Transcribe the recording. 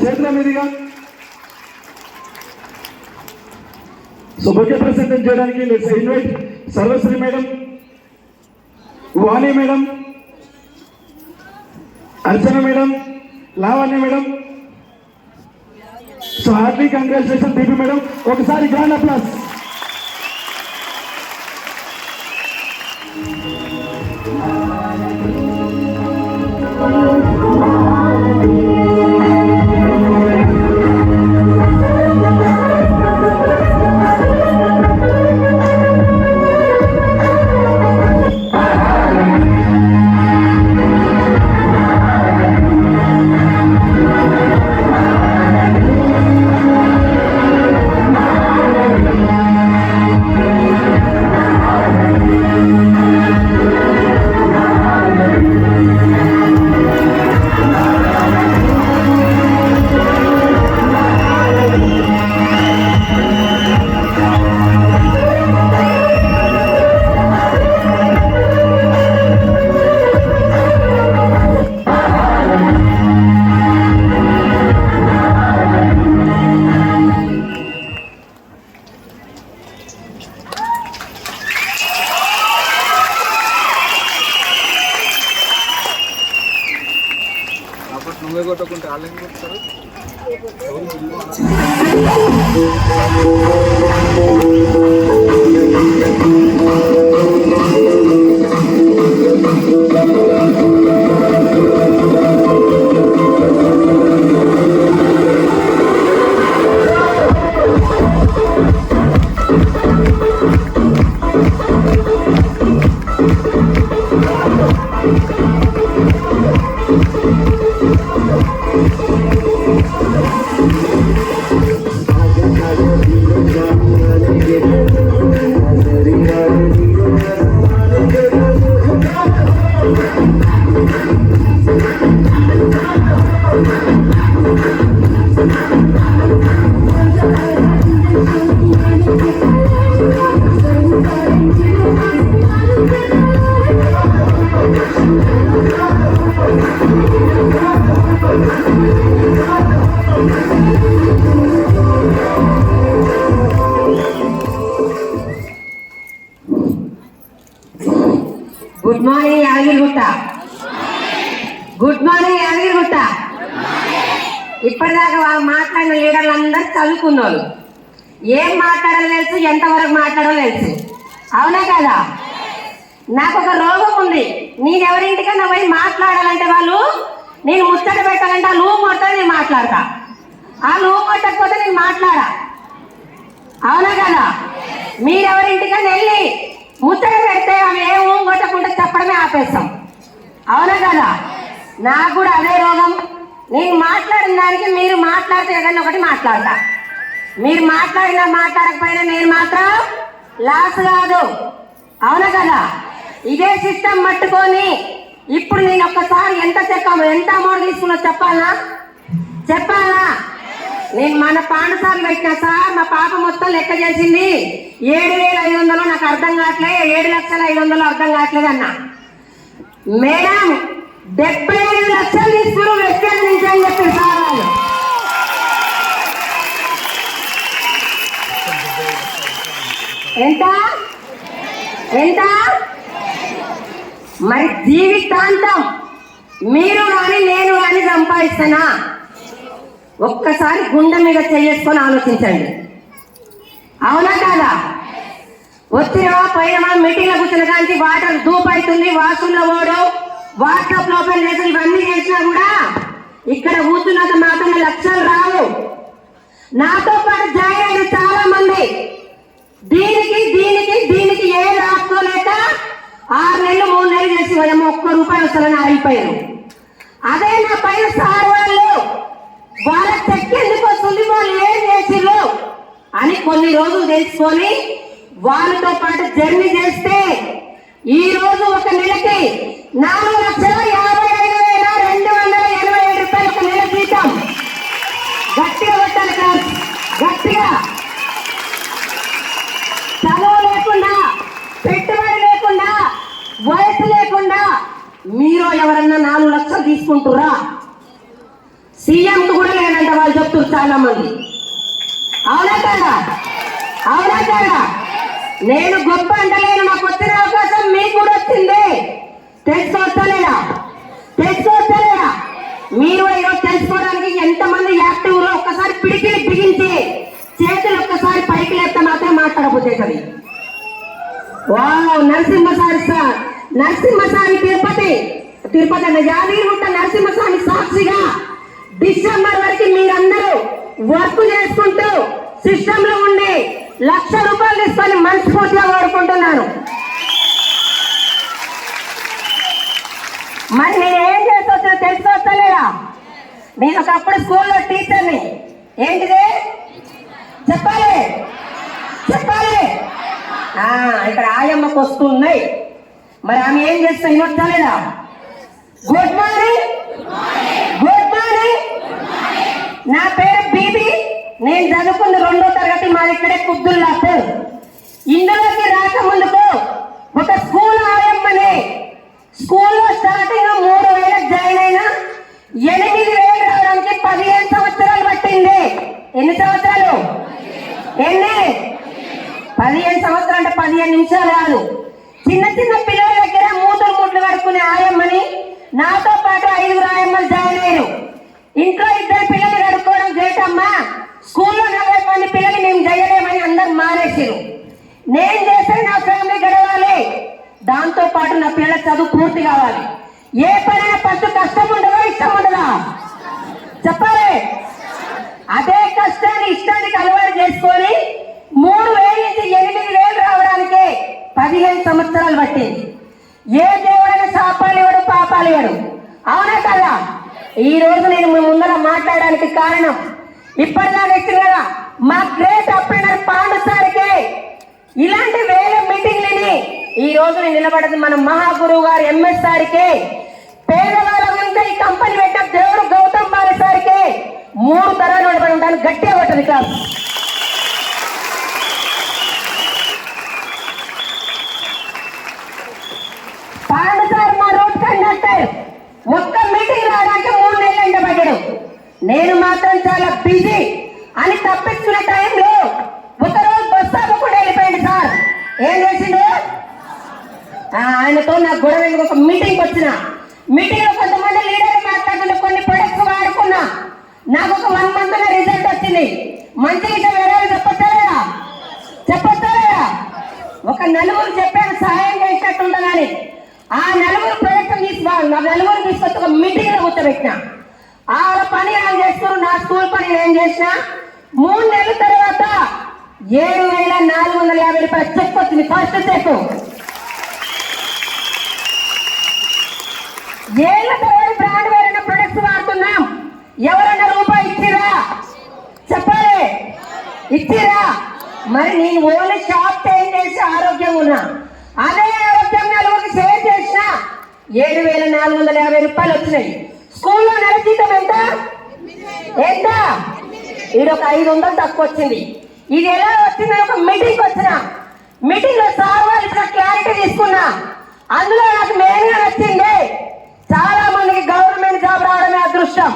చేతుల మీదుగా సో ప్రసిద్ధం చేయడానికి let's invite Sarvashri madam Vani madam Archana madam Lavanya madam so heartly congratulation Deepi madam. ఒకసారి గ్రాండ్ అప్లాస్ నువ్వే కొట్టకుంటే వాళ్ళు ఏం కొడతారు? Good morning Yadagirigutta good morning Yadagirigutta ఇప్పటిదాకా వా- మాట్లాడిన లీడర్లు అందరూ చదువుకున్నారు ఏం మాట్లాడాలో తెలుసు ఎంతవరకు మాట్లాడాలో తెలుసు అవునా కదా? నాకు ఒక రోగం ఉంది. నేను ఎవరింటికన్నా పోయి మాట్లాడాలంటే వాళ్ళు నేను ముచ్చట పెట్టాలంటే ఆ లూ మొట్ట నేను మాట్లాడతా. ఆ లూ కొట్టకపోతే నేను మాట్లాడా? అవునా కదా? మీరెవరింటికన్నా వెళ్ళి ముచ్చట పెడితే ఆమె ఏ ఓం కొట్టకుండా చెప్పడమే ఆపేస్తాం. అవునా కదా? నాకు కూడా అదే రోగం. నేను మాట్లాడిన దానికి మీరు మాట్లాడితే ఏదైనా ఒకటి మాట్లాడతా. మీరు మాట్లాడినా మాట్లాడకపోయినా నేను మాత్రం లాస్ కాదు. అవునా కదా? ఇదే సిస్టమ్ పట్టుకొని ఇప్పుడు నేను ఒక్కసారి ఎంత చెప్పాము ఎంత అమౌంట్ తీసుకున్నా చెప్పాలా? చెప్పాలా? నేను మన పాండసార్లు పెట్టిన సార్ మా పాప మొత్తం లెక్క చేసింది. ఏడు వేల ఐదు వందలు నాకు అర్థం కావట్లే ఏడు లక్షల ఐదు వందలు అర్థం కావట్లేదు అన్న. మేడం డెబ్బై ఐదు లక్షలు తీసుకుని వెస్టర్న్ నుంచి అని చెప్పి సార్ వాళ్ళు. ఎంత? ఎంత? మరి జీవితాంతం మీరు కానీ నేను కానీ సంపాదిస్తానా? ఒక్కసారి గుండె మీద చేసుకొని ఆలోచించండి. అవునా కాదా? వచ్చినవా పోయినవా మీటింగ్లో కూర్చున్న కానీ వాటర్ దూప్ అవుతుంది వాష్రూమ్లో పోవడం వాట్సాప్ ఓపెన్ చేసి ఇవన్నీ చేసినా కూడా ఇక్కడ కూర్చున్నంత మాత్రమే లక్షలు రావు. నాతో పాటు జాయిన్ అయిన చాలా మంది దీనికి దీనికి దీనికి ఏం రాసుకోలేక ఆరు నెలలు మూడు నెలలు చేసి ఏమో ఒక్క రూపాయి వస్తారని ఆగిపోయారు. అదే నా పైన సార్ వాళ్ళు వాళ్ళ చెక్ ఎందుకు వస్తుంది వాళ్ళు ఏం చేసిర్రు అని కొన్ని రోజులు తెలుసుకొని వాళ్ళతో పాటు జర్నీ చేస్తే ఈ రోజు ఒక నెలకి నాలుగు లక్షల యాభై ఐదు వేల రెండు వందల ఎనభై ఏడు రూపాయలు ఒక నెల జీతం. గట్టిగా పెట్టాలి కాదు గట్టిగా. చదువు లేకుండా పెట్టుబడి లేకుండా వయసు లేకుండా మీరు ఎవరన్నా నాలుగు లక్షలు తీసుకుంటురా సీఎం కూడా లేదంట వాళ్ళు చెప్తున్నారు చాలా మంది. అవునా కదా అవునా కదా నేను గొప్ప అంటలేను నాకు వచ్చిన అవకాశం మీకు కూడా వచ్చింది. తెలుసుకోవచ్చలేదా తెలుసుకోవచ్చలేదా మీరు ఈరోజు తెలుసుకోవడానికి ఎంతమంది యాక్టివ్ ఒక్కసారి పిడికిలి బిగించి చేతులు ఒక్కసారి పైకి లేస్తే మాత్రం మాట్లాడబోతుంది వావ్ నరసింహసారి సార్. నరసింహసారి తిరుపతి. తిరుపతి అన్న యాదగిరిగుట్ట నరసింహస్వామి సాక్షిగా. డిసెంబర్ వరకు మీరందరూ వర్క్ చేసుకుంటూ సిస్టమ్లో ఉండి లక్ష రూపాయలు తీసుకొని మనస్ఫూర్తిగా కోరుకుంటున్నాను. మరి నేను ఏం చేసొచ్చో తెలుసుకోవచ్చలేదా నేను ఒకప్పుడు స్కూల్లో టీచర్ని. ఏంటిది? చెప్పాలి. చెప్పాలి. ఇక్కడ ఆయమ్మకు వస్తున్నాయి మరి ఆమె ఏం చేస్తా వినొచ్చలేదా గుడ్ మార్నింగ్. గుడ్ నా పేరు బీబీ. నేను చదువుకున్న రెండో తరగతి మా ఇక్కడే కుద్దుల్లాపు ఇందులోకి రాకముందుకు ఒక స్కూల్ ఆయమ్మని స్కూల్లో స్టార్టింగ్ మూడు వేలకు జాయిన్ అయినా ఎనిమిది వేలు రావడానికి పదిహేను సంవత్సరాలు పట్టింది. ఎన్ని సంవత్సరాలు? ఎన్ని? పదిహేను సంవత్సరాలు అంటే పదిహేను నిమిషాలు కాదు. చిన్న చిన్న పిల్లల దగ్గర మూటలు ముట్లు కడుకునే ఆయమ్మని నాతో పాటు ఐదుగురు ఆయమ్మలు జాయిన్ అయ్యారు ఇంట్లో ఇద్దరు పిల్లలు కడుక్కోవడం గ్రేట్ అమ్మా స్కూల్లో నలభై మంది పిల్లలు మేము చేయలేమని అందరు మానేసారు నేను చేస్తే నా ఫ్యామిలీ గడవాలి దాంతో పాటు నా పిల్లల చదువు పూర్తి కావాలి. ఏ పనైనా ఫస్ట్ కష్టం ఉండదా ఇష్టం ఉండదా? చెప్పాలి. అదే కష్టాన్ని ఇష్టానికి అలవాటు చేసుకొని మూడు వేల నుంచి ఎనిమిది వేలు రావడానికే పదిహేను సంవత్సరాలు పట్టింది. ఏ దేవుడైనా శాపాలు ఇవ్వడు పాపాలు ఇవ్వడు. అవునా కదా? ఈ రోజు నేను ముందర మాట్లాడడానికి కారణం ఇప్పటిదాకా ఇచ్చిన కదా మా గ్రేట్ అప్రైనర్ పాండు సార్కి ఇలాంటి వేల మీటింగ్లని ఈ నిలబడదు మన మహాగురువు గారు ఎంఎస్ సారికే. పేదవాళ్ళ మీద ఈ కంపెనీ పెట్టిన దేవుడు గౌతమ్ బాలి సారికే. మూడు తరాలు నిలబడి ఉంటాను గట్టిగా పట్టదు కాదు పాండు సార్ మా రూట్ కండక్టర్. ఒక్క మీటింగ్ రావడానికి మూడు నెలలు ఎండబడ్డాడు నేను మాత్రం చాలా బిజీ. అని తప్పించుకునే టైంలో ఒకరోజు బస్సు అవ్వకుండా వెళ్ళిపోయింది సార్. ఏం చేసిండు? ఆయనతో నాకు గొడవ ఒక మీటింగ్ వచ్చిన. మీటింగ్లో కొంతమంది లీడర్ మాట్లాడుతుంటే కొన్ని ప్రొడక్ట్స్ వాడుకున్నా. నాకు ఒక వన్ మంత్లో రిజల్ట్ వచ్చింది. మంచి విషయం వేరే చెప్పొచ్చారా చెప్పొచ్చారా ఒక నలుగురు చెప్పాను సహాయం చేసినట్టు ఉంటుందని. ఆ నలుగురు ప్రొడక్ట్ తీసుకో నా నలుగురు తీసుకొచ్చి ఒక మీటింగ్లో కూర్చోబెట్టిన. ఆడ పని ఆయన చేస్తారు నా స్కూల్ పని నేను చేసిన? మూడు నెలల తర్వాత ఏడు వేల నాలుగు వందల యాభై రూపాయలు చెక్ వచ్చింది ఫస్ట్ చెక్ ఏళ్ళ తరబడి బ్రాండ్ వేరైన ప్రొడక్ట్స్ వాడుతున్నాం. ఎవరైనా రూపాయి ఇచ్చిరా? చెప్పాలి. ఇచ్చిరా? మరి నేను ఓన్లీ షాప్ చేంజ్ చేసి ఆరోగ్యం ఉన్నా. అదే ఆరోగ్యం నలుగురికి షేర్ చేసిన ఏడు వేల నాలుగు వందల యాభై రూపాయలు వచ్చినాయి. స్కూల్లో నెల జీతం ఎంత? ఎంత? ఇది ఒక ఐదు వందలు తక్కువ వచ్చింది. ఇది ఎలా వచ్చింది? ఒక మీటింగ్ వచ్చిన. మీటింగ్లో సార్ వాళ్ళు ఇచ్చిన క్లారిటీ తీసుకున్నా. అందులో నాకు మెయిన్గా నచ్చింది. చాలా మందికి గవర్నమెంట్ జాబ్ రావడమే అదృష్టం.